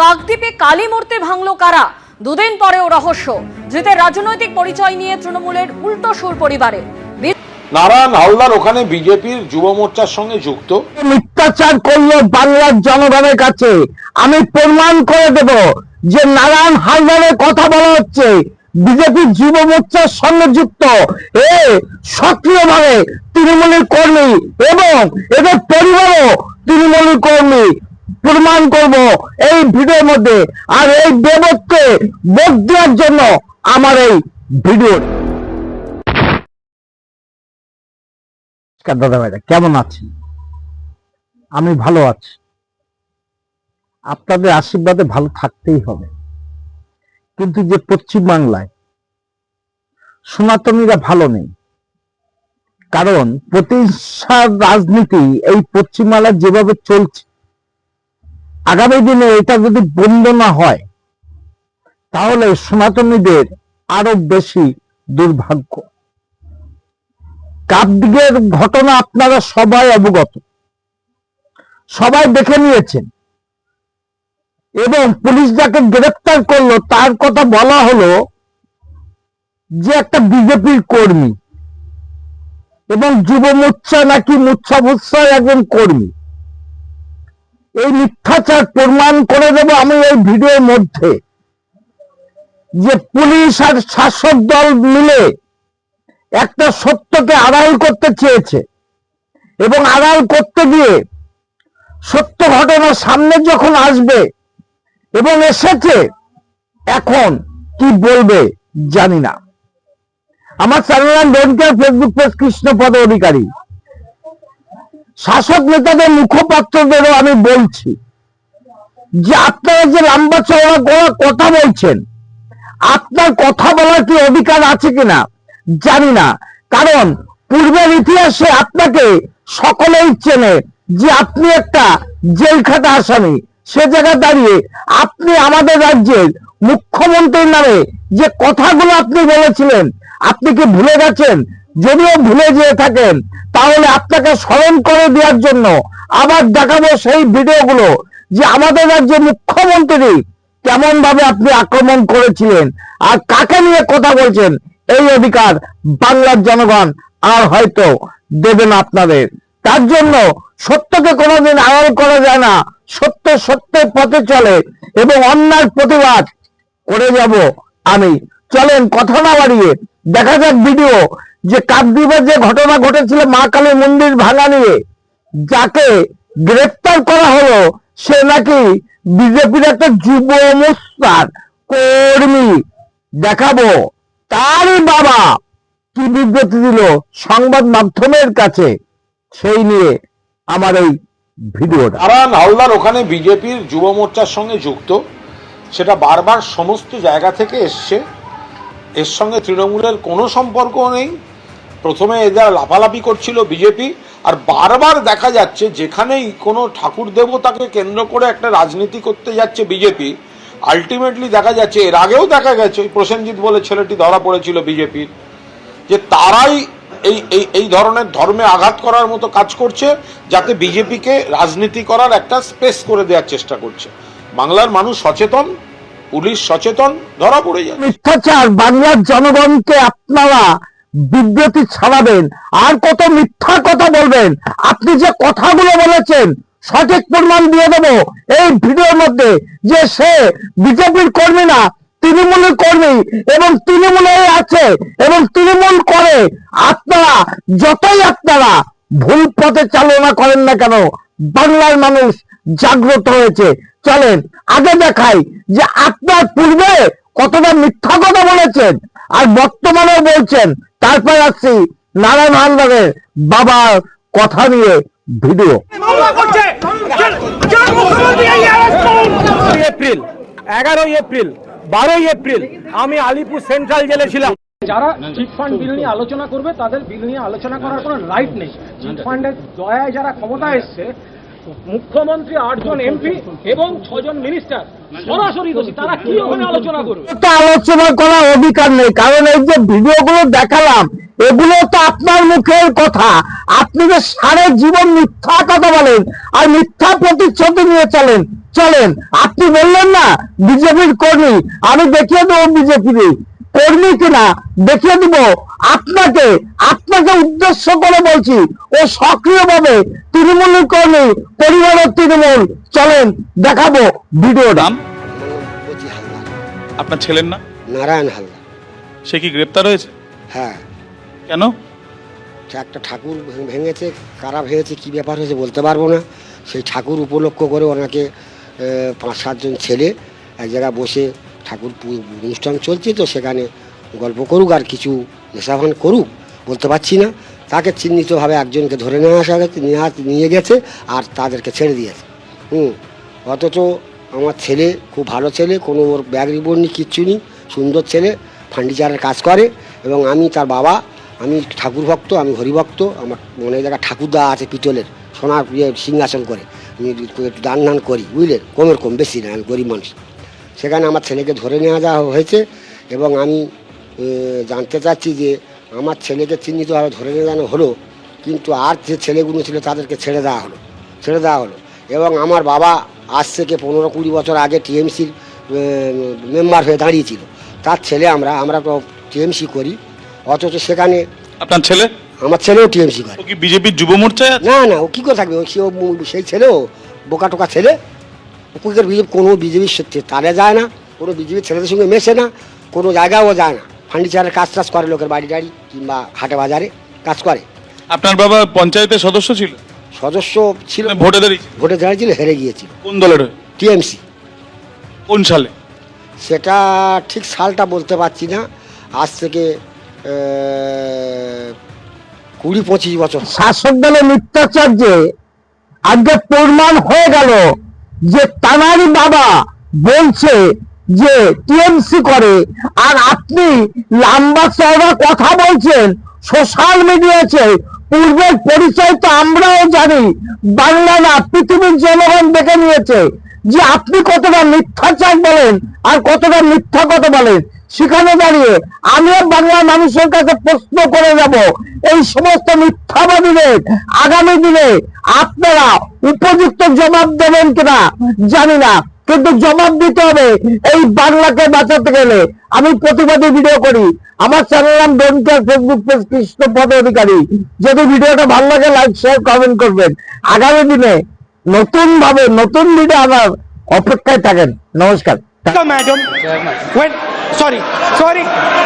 কাকদ্বীপে কালী মূর্তি ভাঙল কারা? দুদিন পরেও রহস্য। ধৃতের রাজনৈতিক পরিচয় নিয়ে তৃণমূলের উল্টো সুর পরিবারে। নারায়ণ হালদার ওখানে বিজেপির যুব মোর্চার সঙ্গে যুক্ত। মিথ্যাচার করল বাংলার জনগণের কাছে। আমি প্রমাণ করে দেব যে নারায়ণ হালদারের কথা বলা হচ্ছে। বিজেপি যুব মোর্চার সঙ্গে যুক্ত। এ সক্রিয়ভাবে তৃণমূলের কর্মী এবং এদের পরিবারও তৃণমূলের কর্মী। প্রমাণ করব এই ভিডিওর মধ্যে আর এই দেবত্বে বোধ দেওয়ার জন্য আমার এই ভিডিও। দাদা ভাইরা কেমন আছেন? আমি ভালো আছি। আপনাদের আশীর্বাদে ভালো থাকতেই হবে। কিন্তু যে পশ্চিম বাংলায় সনাতনীরা ভালো নেই, কারণ প্রতিষ্ঠার রাজনীতি এই পশ্চিমবাংলায় যেভাবে চলছে আগামী দিনে এটা যদি বন্ধ না হয়, তাহলে সনাতনীদের আরও বেশি দুর্ভাগ্য। কাকদিগের ঘটনা আপনারা সবাই অবগত। সবাই দেখে নিয়েছেন। এবং পুলিশ যাকে গ্রেফতার করল, তার কথা বলা হলো যে একটা বিজেপির কর্মী এবং যুব মোর্চা নাকি মোর্চা মোর্চার একজন কর্মী। এই মিথ্যাচার প্রমাণ করে দেব আমি এই ভিডিওর মধ্যে যে পুলিশ আর শাসক দল মিলে একটা সত্যকে আড়াল করতে চেয়েছে এবং আড়াল করতে গিয়ে সত্য ঘটনা সামনে যখন আসবে এবং এসেছে, এখন কি বলবে জানি না। আমার channel Facebook page Krishnapada Adhikari শাসক নেতাদের মুখপাত্রদেরও আমি বলছি যে আপনারা যে লম্বা চওড়া গলা কথা বলছেন, আপনার কথা বলার কি অধিকার আছে কিনা জানি না। কারণ পূর্বের ইতিহাসে আপনাকে সকলেই চেনে যে আপনি একটা জেল খাটা আসামি। সে জায়গায় দাঁড়িয়ে আপনি আমাদের রাজ্যের মুখ্যমন্ত্রীর নামে যে কথাগুলো আপনি বলেছিলেন, আপনি কি ভুলে গেছেন? যদিও ভুলে যেয়ে থাকেন, তাহলে আপনাকে স্মরণ করে দেওয়ার জন্য আবার দেখাবো সেই ভিডিওগুলো যে আমাদের রাজ্যের মুখ্যমন্ত্রী কেমন ভাবে আপনি আক্রমণ করেছিলেন আর কাকে নিয়ে কথা বলছেন, এই অধিকার বাংলার জনগণ আর হয়তো দেবেন আপনাদের। তার জন্য সত্যকে কোনোদিন আড়াল করা যায় না, সত্য সত্যের পথে চলে এবং অন্যার প্রতিবাদ করে যাব আমি। চলেন, কথা না বাড়িয়ে দেখা যাক ভিডিও যে কাকদ্বীপের যে ঘটনা ঘটেছিল মা কালী মন্দির ভাঙা নিয়ে, যাকে গ্রেফতার করা হলো, সে নাকি বিজেপির একটা যুব মোর্চার কর্মী। দেখাবো। তারই বাবা কি বিবৃতি দিল সংবাদ মাধ্যমের কাছে, সেই নিয়ে আমার এই ভিডিওটা। নারায়ণ হালদার ওখানে বিজেপির যুব মোর্চার সঙ্গে যুক্ত, সেটা বারবার সমস্ত জায়গা থেকে এসছে। এর সঙ্গে তৃণমূলের কোনো সম্পর্ক নেই। প্রথমে এরা লাফালাফি করছিল বিজেপি, আর বারবার দেখা যাচ্ছে যেখানেই কোনো ঠাকুর দেবতাকে কেন্দ্র করে একটা রাজনীতি করতে যাচ্ছে বিজেপি আলটিমেটলি দেখা যাচ্ছে এর আগেও দেখা গেছে, প্রসেনজিৎ বলে ছেলেটি ধরা পড়েছিল বিজেপির, যে তারাই এই এই এই ধরনের ধর্মে আঘাত করার মতো কাজ করছে যাতে বিজেপিকে রাজনীতি করার একটা স্পেস করে দেওয়ার চেষ্টা করছে। বাংলার মানুষ সচেতন, পুলিশ সচেতন, ধরা পড়ে যায়। মিথ্যাচার, বাংলার জনগণকে আপনারা বিবৃতি ছাড়াবেন, আর কত মিথ্যা কথা বলবেন, আপনি যে কথাগুলো বলেছেন, সঠিক প্রমাণ দিয়ে দেব এই ভিডিওর মধ্যে যে সে বিজেপির কর্মী না, তৃণমূলের কর্মী এবং তৃণমূলে আছে এবং তৃণমূল করে। আপনারা, যতই আপনারা ভুল পথে চালনা করেন না কেন, বাংলার মানুষ জাগ্রত হয়েছে। চলেন, আগে দেখাই যে আপনার পূর্বে কতটা মিথ্যা কথা বলেছেন আর বর্তমানেও বলছেন? তারপর আসছি নারায়ণ হালদারের বাবার কথা নিয়ে ভিডিও। এপ্রিল এগারোই এপ্রিল বারোই এপ্রিল আমি আলিপুর সেন্ট্রাল জেলে ছিলাম। যারা চিট ফান্ড বিল নিয়ে আলোচনা করবে তাদের বিল নিয়ে আলোচনা করার কোনো রাইট নেই। চিট ফান্ডের দয়ায় যারা ক্ষমতা এসছে মুখ্যমন্ত্রী আটজন এমপি এবং ছজন মিনিস্টার। সরাসরি দোষী, তারা কি ওখানে আলোচনা করবে? আলোচনা করার অধিকার নেই, কারণ এই যে ভিডিওগুলো দেখালাম, এগুলো তো আপনার মুখের কথা। আপনি যে সারা জীবন মিথ্যা কথা বলেন আর মিথ্যা প্রতিশ্রুতি নিয়ে চলেন চলেন। আপনি বললেন না, বিজেপির কর্মী, আমি দেখিয়ে দেবো বিজেপির কর্মী কিনা দেখিয়ে দিব। আপনাকে আপনাকে উদ্দেশ্য করে বলছি ও সক্রিয়ভাবে তৃণমূলের কর্মী পরিবারের তৃণমূল চলেন দেখাবো ভিডিওটা। নাম আপনার ছেলের না নারায়ণ হালদার। সে কি গ্রেপ্তার হয়েছে? হ্যাঁ। কেন? একটা ঠাকুর ভেঙেছে কারা ভেঙেছে কী ব্যাপার হয়েছে বলতে পারব না। সেই ঠাকুর উপলক্ষ করে ওনাকে পাঁচ সাতজন ছেলে এক জায়গায় বসে ঠাকুর অনুষ্ঠান চলছে, তো সেখানে গল্প করুক আর কিছু নেশাভান করুক, বলতে পারছি না। তাকে চিহ্নিতভাবে একজনকে ধরে নিয়ে আসা গেছে, নিয়ে গেছে আর তাদেরকে ছেড়ে দিয়েছে। হুম, অথচ আমার ছেলে খুব ভালো ছেলে, কোনো ওর ব্যাগ রিপোর্ট নেই, কিচ্ছু নেই, সুন্দর ছেলে, ফার্নিচারের কাজ করে এবং আমি তার বাবা, আমি ঠাকুর ভক্ত, আমি হরিভক্ত, আমার অনেক জায়গায় ঠাকুরদা আছে পিতলের, সোনার ইয়ে সিংহাসন করে। আমি একটু দান করি বুঝলেন কমের কম, বেশি না, আমি গরিব মানুষ। সেখানে আমার ছেলেকে ধরে নেওয়া যাওয়া হয়েছে এবং আমি জানতে চাচ্ছি যে আমার ছেলেকে চিহ্নিতভাবে ধরে নিয়ে হলো কিন্তু আর যে ছেলেগুলো ছিল তাদেরকে ছেড়ে দেওয়া হলো ছেড়ে দেওয়া হলো। এবং আমার বাবা আজ থেকে পনেরো কুড়ি বছর আগে টিএমসির মেম্বার হয়ে দাঁড়িয়েছিল। তার ছেলে আমরা আমরা তো টিএমসি করি অথচ সেখানে আপনার ছেলে? আমার ছেলেও টিএমসি করে। বিজেপির যুব মোর্চায় না না ও কী করে থাকবে? ও সে- ও সেই ছেলেও বোকা টোকা ছেলে? ওকে বিজেপি কোনো বিজেপির সত্যি তারা যায় না কোনো বিজেপির ছেলেদের সঙ্গে মেশে না কোনো জায়গাও যায় না। ফার্নিচারের কাজ টাজ করে লোকের বাড়ি টাড়ি কিংবা হাটে বাজারে কাজ করে। আপনার বাবা পঞ্চায়েতের সদস্য ছিল? সদস্য ছিল। মানে ভোটে দাঁড়িয়ে ভোটে দাঁড়িয়েছিল হেরে গিয়েছিল। কোন দলের? টিএমসি। কোন সালে? সেটা ঠিক সালটা বলতে পারছি না। আজ থেকে কুড়ি পঁচিশ বছর। শাসক দলের মিথ্যাচার্যে আজকে প্রমাণ হয়ে গেল। যে তানারি বাবা বলছে যে টিএমসি করে, আর আপনি লাম্বা চওড়া কথা বলছেন, সোশ্যাল মিডিয়াতে। পূর্বের পরিচয় তো আমরাও জানি, বাংলা না, পৃথিবীর জনগণ দেখে নিয়েছে। যে আপনি কতটা মিথ্যাচার বলেন, আর কতটা মিথ্যা কথা বলেন সেখানে দাঁড়িয়ে আমিও বাংলার মানুষের কাছে প্রশ্ন করে যাব। এই সমস্ত মিথ্যাবাদীদের আগামী দিনে আপনারা উপযুক্ত জবাব দেবেন কিনা জানি না কিন্তু জবাব দিতে হবে এই বাংলাকে বাঁচাতে গেলে। আমি প্রতিবাদী ভিডিও করি। আমার চ্যানেল নাম ডোনকেয়ার ফেসবুক পেজ কৃষ্ণ পদ অধিকারী যদি ভিডিওটা ভালো লাগে লাইক শেয়ার কমেন্ট করবেন। আগামী দিনে নতুন ভাবে নতুন ভিডিও আমার অপেক্ষায় থাকেন। নমস্কার। madam. sorry. Sorry.